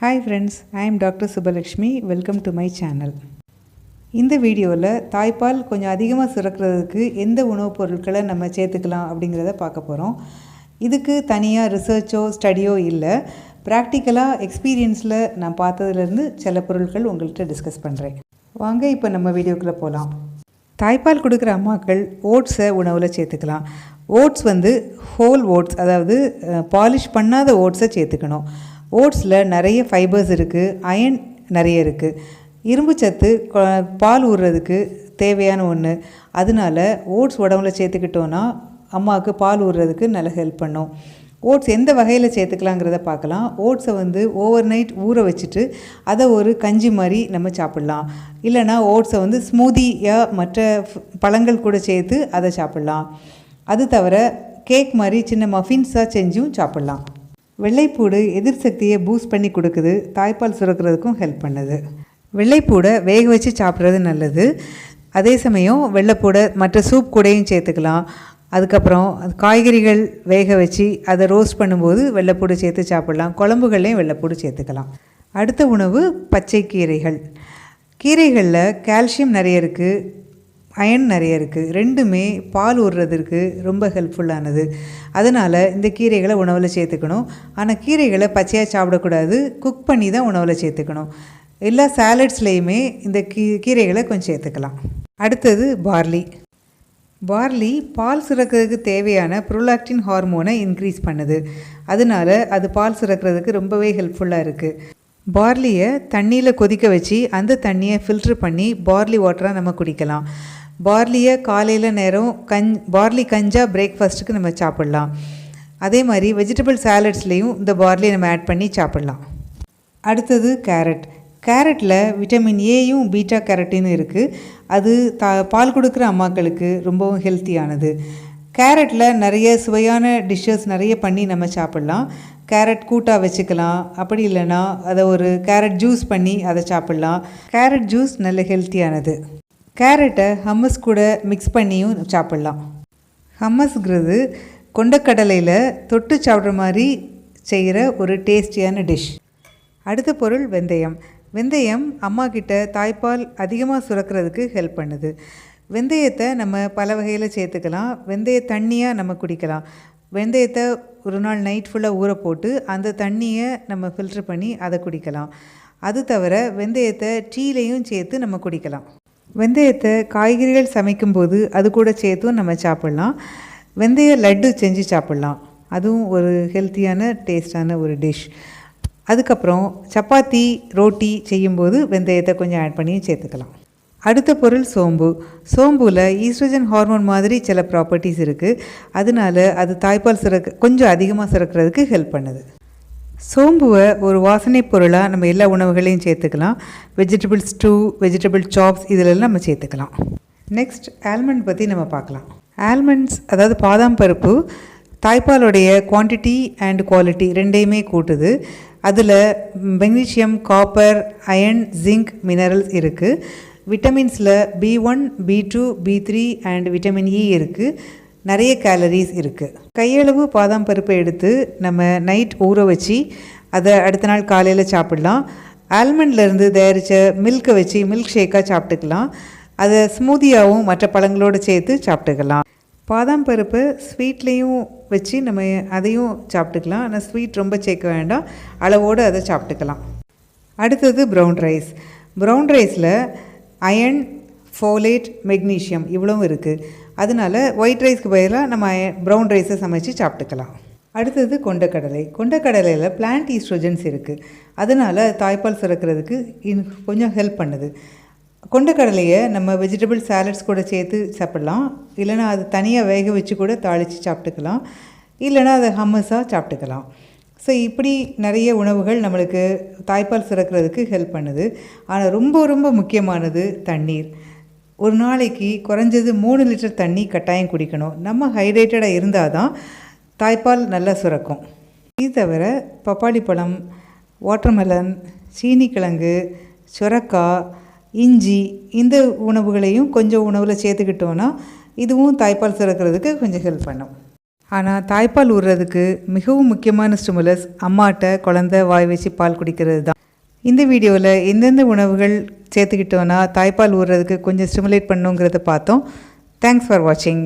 Hi friends I am doctor Subhalakshmi welcome to my channel இந்த வீடியோவில் தாய்ப்பால் கொஞ்சம் அதிகமாக சுரக்கிறதுக்கு எந்த உணவுப் பொருட்களை நம்ம சேர்த்துக்கலாம் அப்படிங்கிறத பார்க்க போகிறோம் இதுக்கு தனியாக ரிசர்ச்சோ ஸ்டடியோ இல்லை. ப்ராக்டிக்கலாக எக்ஸ்பீரியன்ஸில் நான் பார்த்ததுலேருந்து சில பொருட்கள் உங்கள்கிட்ட டிஸ்கஸ் பண்ணுறேன் வாங்க இப்போ நம்ம வீடியோக்குள்ளே போகலாம் தாய்ப்பால் கொடுக்குற அம்மாக்கள் ஓட்ஸை உணவில் சேர்த்துக்கலாம். ஓட்ஸ் வந்து ஹோல் ஓட்ஸ் அதாவது பாலிஷ் பண்ணாத ஓட்ஸை சேர்த்துக்கணும். ஓட்ஸில் நிறைய ஃபைபர்ஸ் இருக்குது அயன் நிறைய இருக்குது இரும்பு சத்து பால் ஊறுறதுக்கு தேவையான ஒன்று அதனால ஓட்ஸ் உடம்புல சேர்த்துக்கிட்டோன்னா அம்மாவுக்கு பால் ஊறுறதுக்கு நல்லா ஹெல்ப் பண்ணும். ஓட்ஸ் எந்த வகையில் சேர்த்துக்கலாங்கிறத பார்க்கலாம். ஓட்ஸை வந்து ஓவர் நைட் ஊற வச்சுட்டு அதை ஒரு கஞ்சி மாதிரி நம்ம சாப்பிட்லாம். இல்லைனா ஓட்ஸை வந்து ஸ்மூதியாக மற்ற பழங்கள் கூட சேர்த்து அதை சாப்பிட்லாம். அது தவிர கேக் மாதிரி சின்ன மஃபின்ஸாக செஞ்சும் சாப்பிட்லாம். வெள்ளைப்பூடு எதிர் சக்தியை பூஸ்ட் பண்ணி கொடுக்குது. தாய்ப்பால் சுரக்கிறதுக்கும் ஹெல்ப் பண்ணுது. வெள்ளைப்பூடை வேக வச்சு சாப்பிட்றது நல்லது. அதே சமயம் வெள்ளைப்பூடை மற்ற சூப் கூடையும் சேர்த்துக்கலாம். அதுக்கப்புறம் காய்கறிகள் வேக வச்சு அதை ரோஸ்ட் பண்ணும்போது வெள்ளைப்பூடு சேர்த்து சாப்பிட்லாம். குழம்புகள்லையும் வெள்ளைப்பூடு சேர்த்துக்கலாம். அடுத்த உணவு பச்சை கீரைகள். கீரைகளில் கால்சியம் நிறைய இருக்குது அயன் நிறைய இருக்குது ரெண்டுமே பால் ஊறுறதுக்கு ரொம்ப ஹெல்ப்ஃபுல்லானது அதனால் இந்த கீரைகளை உணவில் சேர்த்துக்கணும். ஆனால் கீரைகளை பச்சையாக சாப்பிடக்கூடாது. குக் பண்ணி தான் உணவில் சேர்த்துக்கணும். எல்லா சாலட்ஸ்லேயுமே இந்த கீ கீரைகளை கொஞ்சம் சேர்த்துக்கலாம். அடுத்தது பார்லி பார்லி பால் சுரக்கிறதுக்கு தேவையான ப்ரோலாக்டின் ஹார்மோனை இன்க்ரீஸ் பண்ணுது. அதனால அது பால் சுரக்கிறதுக்கு ரொம்பவே ஹெல்ப்ஃபுல்லாக இருக்குது பார்லியை தண்ணியில் கொதிக்க வச்சு அந்த தண்ணியை ஃபில்ட்ரு பண்ணி பார்லி வாட்டராக நம்ம குடிக்கலாம். பார்லியை காலையில் நேரம் கஞ் பார்லி கஞ்சா பிரேக்ஃபாஸ்ட்டுக்கு நம்ம சாப்பிட்லாம். அதே மாதிரி வெஜிடபிள் சாலட்ஸ்லேயும் இந்த பார்லியை நம்ம ஆட் பண்ணி சாப்பிட்லாம். அடுத்தது கேரட் கேரட்டில் விட்டமின் ஏயும் பீட்டா கேரட்டின்னு இருக்குது அது தா பால் கொடுக்குற அம்மாக்களுக்கு ரொம்பவும் ஹெல்த்தியானது கேரட்டில் நிறைய சுவையான டிஷ்ஷஸ் நிறைய பண்ணி நம்ம சாப்பிட்லாம். கேரட் கூட்டாக வச்சுக்கலாம். அப்படி இல்லைன்னா அதை ஒரு கேரட் ஜூஸ் பண்ணி அதை சாப்பிட்லாம். கேரட் ஜூஸ் நல்ல ஹெல்த்தியானது கேரட்டை ஹம்மஸ் கூட மிக்ஸ் பண்ணியும் சாப்பிட்லாம். ஹம்மஸ்ங்கிறது கொண்டக்கடலையில் தொட்டு சாப்பிட்ற மாதிரி செய்கிற ஒரு டேஸ்டியான டிஷ் அடுத்த பொருள் வெந்தயம். வெந்தயம் அம்மா கிட்ட தாய்ப்பால் அதிகமாக சுரக்கிறதுக்கு ஹெல்ப் பண்ணுது. வெந்தயத்தை நம்ம பல வகையில் சேர்த்துக்கலாம். வெந்தய தண்ணியாக நம்ம குடிக்கலாம். வெந்தயத்தை ஒரு நாள் நைட் ஃபுல்லாக ஊற போட்டு அந்த தண்ணியை நம்ம ஃபில்ட்ரு பண்ணி அதை குடிக்கலாம். அது தவிர வெந்தயத்தை டீலையும் சேர்த்து நம்ம குடிக்கலாம். வெந்தயத்தை காய்கறிகள் சமைக்கும்போது அது கூட சேர்த்தும் நம்ம சாப்பிட்லாம். வெந்தய லட்டு செஞ்சு சாப்பிட்லாம். அதுவும் ஒரு ஹெல்த்தியான டேஸ்டான ஒரு டிஷ். அதுக்கப்புறம் சப்பாத்தி ரோட்டி செய்யும்போது வெந்தயத்தை கொஞ்சம் ஆட் பண்ணியும் சேர்த்துக்கலாம். அடுத்த பொருள் சோம்பு. சோம்புவில் ஈஸ்ட்ரஜன் ஹார்மோன் மாதிரி சில ப்ராப்பர்ட்டிஸ் இருக்குது அதனால அது தாய்ப்பால் சுரக்க கொஞ்சம் அதிகமாக சுரக்கிறதுக்கு ஹெல்ப் பண்ணுது. சோம்புவை ஒரு வாசனை பொருளாக நம்ம எல்லா உணவுகளையும் சேர்த்துக்கலாம். வெஜிடபிள் ஸ்டூ வெஜிடபிள் சாப்ஸ் இதிலெல்லாம் நம்ம சேர்த்துக்கலாம். நெக்ஸ்ட் ஆல்மண்ட் பற்றி நம்ம பார்க்கலாம். ஆல்மண்ட்ஸ் அதாவது பாதாம் பருப்பு தாய்ப்பாலுடைய குவான்டிட்டி அண்ட் குவாலிட்டி ரெண்டையுமே கூட்டுது. அதில் magnesium copper iron zinc minerals இருக்குது விட்டமின்ஸில் B one B two B three and vitamin E இருக்குது நிறைய கேலரிஸ் இருக்குது கையளவு பாதாம் பருப்பை எடுத்து நம்ம நைட் ஊற வச்சு அதை அடுத்த நாள் காலையில் சாப்பிடலாம். ஆல்மண்ட்லேருந்து தயாரித்த மில்கை வச்சு மில்க் ஷேக்காக சாப்பிட்டுக்கலாம். அதை ஸ்மூதியாகவும் மற்ற பழங்களோடு சேர்த்து சாப்பிட்டுக்கலாம். பாதாம் பருப்பு ஸ்வீட்லேயும் வச்சு நம்ம அதையும் சாப்பிட்டுக்கலாம். ஆனால் ஸ்வீட் ரொம்ப சேர்க்க வேண்டாம். அளவோடு அதை சாப்பிட்டுக்கலாம். அடுத்தது ப்ரௌன் ரைஸ் ப்ரௌன் ரைஸில் அயன் ஃபோலேட் மெக்னீஷியம் இவ்வளவும் இருக்குது அதனால ஒயிட் ரைஸ்க்கு பதிலாக நம்ம ப்ரௌன் ரைஸை சமைச்சு சாப்பிட்டுக்கலாம். அடுத்தது கொண்டக்கடலை. கொண்டக்கடலையில் பிளான்ட் ஈஸ்ட்ரோஜன்ஸ் இருக்குது அதனால் தாய்ப்பால் சுரக்கிறதுக்கு இன் கொஞ்சம் ஹெல்ப் பண்ணுது. கொண்டக்கடலையை நம்ம வெஜிடபிள் சாலட்ஸ் கூட சேர்த்து சாப்பிட்லாம். இல்லைனா அது தனியாக வேக வச்சு கூட தாளித்து சாப்பிட்டுக்கலாம். இல்லைனா அதை ஹம்மஸாக சாப்பிட்டுக்கலாம். ஸோ இப்படி நிறைய உணவுகள் நம்மளுக்கு தாய்ப்பால் சுரக்கிறதுக்கு ஹெல்ப் பண்ணுது. ஆனால் ரொம்ப ரொம்ப முக்கியமானது தண்ணீர். ஒரு நாளைக்கு குறைஞ்சது மூணு லிட்டர் தண்ணி கட்டாயம் குடிக்கணும். நம்ம ஹைட்ரேட்டடாக இருந்தால் தான் தாய்ப்பால் நல்லா சுரக்கும். இது தவிர பப்பாளி பழம் வாட்டர்மெலன் சீனிக்கிழங்கு சுரக்காய் இஞ்சி இந்த உணவுகளையும் கொஞ்சம் உணவில் சேர்த்துக்கிட்டோன்னா இதுவும் தாய்ப்பால் சுரக்கிறதுக்கு கொஞ்சம் ஹெல்ப் பண்ணும். ஆனால் தாய்ப்பால் ஊறுறதுக்கு மிகவும் முக்கியமான ஸ்டிமுலஸ் அம்மாட்ட குழந்த வாய் வச்சு பால் குடிக்கிறது தான் இந்த வீடியோவில் எந்தெந்த உணவுகள் சேர்த்துக்கிட்டோன்னா தாய்ப்பால் ஊறுறதுக்கு கொஞ்சம் ஸ்டிமுலேட் பண்ணுங்கிறத பார்த்தோம். தேங்க்ஸ் ஃபார் வாட்சிங்